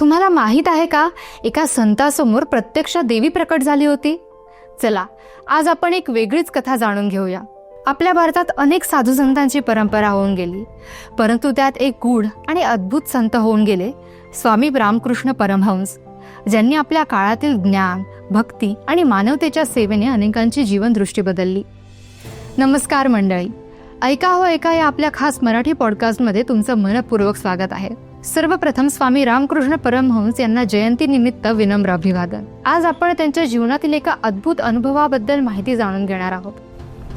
तुम्हाला माहीत आहे का? एका संतासमोर प्रत्यक्ष देवी प्रकट झाली होती. चला आज आपण एक वेगळीच कथा जाणून घेऊया. आपल्या भारतात अनेक साधू संतांची परंपरा होऊन गेली. परंतु त्यात एक गूढ आणि अद्भुत संत होऊन गेले स्वामी रामकृष्ण परमहंस ज्यांनी आपल्या काळातील ज्ञान भक्ती आणि मानवतेच्या सेवेने अनेकांची जीवनदृष्टी बदलली. नमस्कार मंडळी. ऐका हो ऐका या आपल्या खास मराठी पॉडकास्टमध्ये तुमचं मनपूर्वक स्वागत आहे. सर्वप्रथम स्वामी रामकृष्ण परमहंस यांना जयंती निमित्त विनम्र अभिवादन. आज आपण त्यांच्या जीवनातील एका अद्भुत अनुभवाबद्दल माहिती जाणून घेणार आहोत.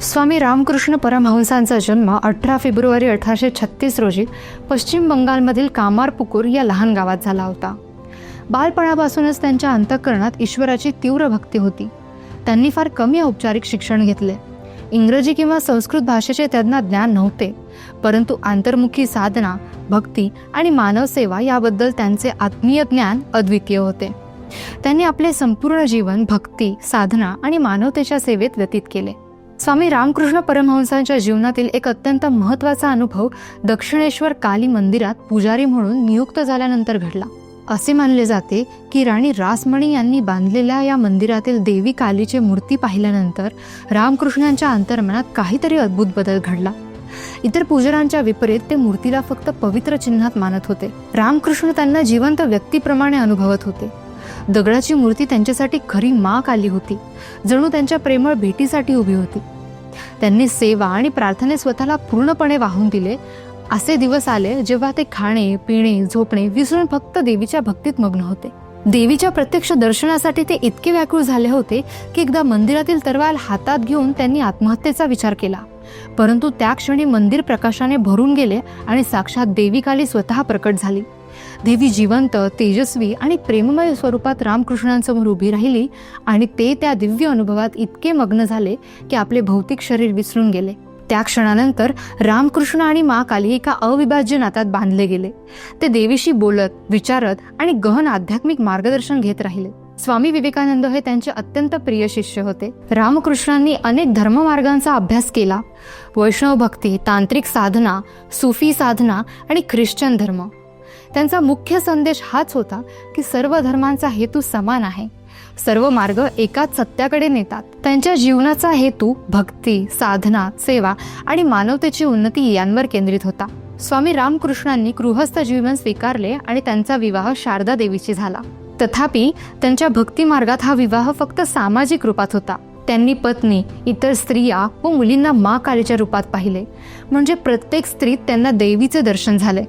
स्वामी रामकृष्ण परमहंसांचा जन्म अठरा फेब्रुवारी अठराशे छत्तीस रोजी पश्चिम बंगालमधील कामारपुकूर या लहान गावात झाला होता. बालपणापासूनच त्यांच्या अंतःकरणात ईश्वराची तीव्र भक्ती होती. त्यांनी फार कमी औपचारिक शिक्षण घेतले. इंग्रजी किंवा संस्कृत भाषेचे त्यांना ज्ञान नव्हते. परंतु आंतर्मुखी साधना भक्ती आणि मानवसेवा याबद्दल त्यांचे आत्मीय ज्ञान अद्वितीय होते. त्यांनी आपले संपूर्ण जीवन भक्ती साधना आणि मानवतेच्या सेवेत व्यतीत केले. स्वामी रामकृष्ण परमहंसांच्या जीवनातील एक अत्यंत महत्त्वाचा अनुभव दक्षिणेश्वर काली मंदिरात पुजारी म्हणून नियुक्त झाल्यानंतर घडला. असे मानले जाते की राणी रासमणी यांनी बांधलेल्या या मंदिरातील देवी कालीची मूर्ती पाहिल्यानंतर रामकृष्णांच्या अंतर्मनात काहीतरी अद्भुत बदल घडला. इतर पुजारांच्या विपरीत ते मूर्तीला फक्त पवित्र चिन्हात मानत होते. रामकृष्ण त्यांना जिवंत व्यक्तीप्रमाणे अनुभवत होते. दगडाची मूर्ती त्यांच्यासाठी खरी माक आली होती. जणू त्यांच्या प्रेमळ भेटीसाठी उभी होती. त्यांनी सेवा आणि प्रार्थने स्वतःला पूर्णपणे वाहून दिले असे दिवस आले जेव्हा ते खाणे पिणे झोपणे विसरून फक्त देवीच्या भक्तीत मग्न होते. देवीच्या प्रत्यक्ष दर्शनासाठी ते इतके व्याकुळ झाले होते की एकदा मंदिरातील तरवाल हातात घेऊन त्यांनी आत्महत्येचा विचार केला. परंतु त्या क्षणी मंदिर प्रकाशाने भरून गेले आणि साक्षात देवी काली स्वतः प्रकट झाली. देवी जिवंत तेजस्वी आणि प्रेममय स्वरूपात रामकृष्णांसमोर उभी राहिली आणि ते त्या दिव्य अनुभवात इतके मग्न झाले की आपले भौतिक शरीर विसरून गेले. त्या क्षणानंतर रामकृष्ण आणि मा काली एका अविभाज्य नात्यात बांधले गेले. ते देवीशी बोलत विचारत आणि गहन आध्यात्मिक मार्गदर्शन घेत राहिले. स्वामी विवेकानंद हे त्यांचे अत्यंत प्रिय शिष्य होते. रामकृष्णांनी अनेक धर्ममार्गांचा अभ्यास केला. वैष्णव भक्ती तांत्रिक साधना सुफी साधना आणि ख्रिश्चन धर्म. त्यांचा मुख्य संदेश हाच होता की सर्व धर्मांचा हेतू समान आहे. सर्व मार्ग एकाच सत्याकडे नेतात. त्यांच्या जीवनाचा हेतू भक्ती साधना सेवा आणि मानवतेची उन्नती यांवर केंद्रित होता. स्वामी रामकृष्णांनी गृहस्थ जीवन स्वीकारले आणि त्यांचा विवाह शारदा देवीशी झाला. तथापि त्यांच्या भक्ती मार्गात हा विवाह फक्त सामाजिक रूपात होता. त्यांनी पत्नी इतर स्त्रिया व मुलींना मा कालीच्या रूपात पाहिले. म्हणजे प्रत्येक स्त्रीत त्यांना देवीचे दर्शन झाले.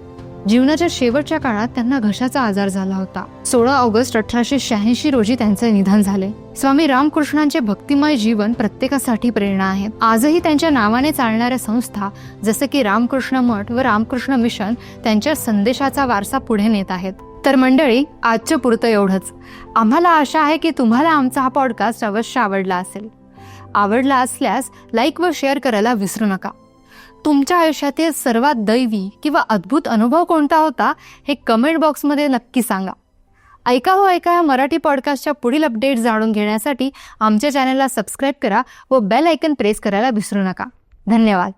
जीवनाच्या शेवटच्या काळात त्यांना घशाचा आजार झाला होता. सोळा ऑगस्ट अठराशे शहाऐंशी रोजी त्यांचे निधन झाले. स्वामी रामकृष्णांचे भक्तिमय जीवन प्रत्येकासाठी प्रेरणा आहे. आजही त्यांच्या नावाने चालणाऱ्या संस्था जसे की रामकृष्ण मठ व रामकृष्ण मिशन त्यांच्या संदेशाचा वारसा पुढे नेत आहेत. तर मंडळी आजच्या पुरतं एवढंच. आम्हाला आशा आहे की तुम्हाला आमचा हा पॉडकास्ट अवश्य आवडला असेल. आवडला असल्यास लाईक व शेअर करायला विसरू नका. तुमच्या आयुष्यातील सर्वात दैवी किंवा अद्भुत अनुभव कोणता होता हे कमेंट बॉक्समध्ये नक्की सांगा. ऐका हो ऐका या मराठी पॉडकास्टच्या पुढील अपडेट जाणून घेण्यासाठी आमच्या चॅनलला सबस्क्राईब करा व बेल ऐकन प्रेस करायला विसरू नका. धन्यवाद.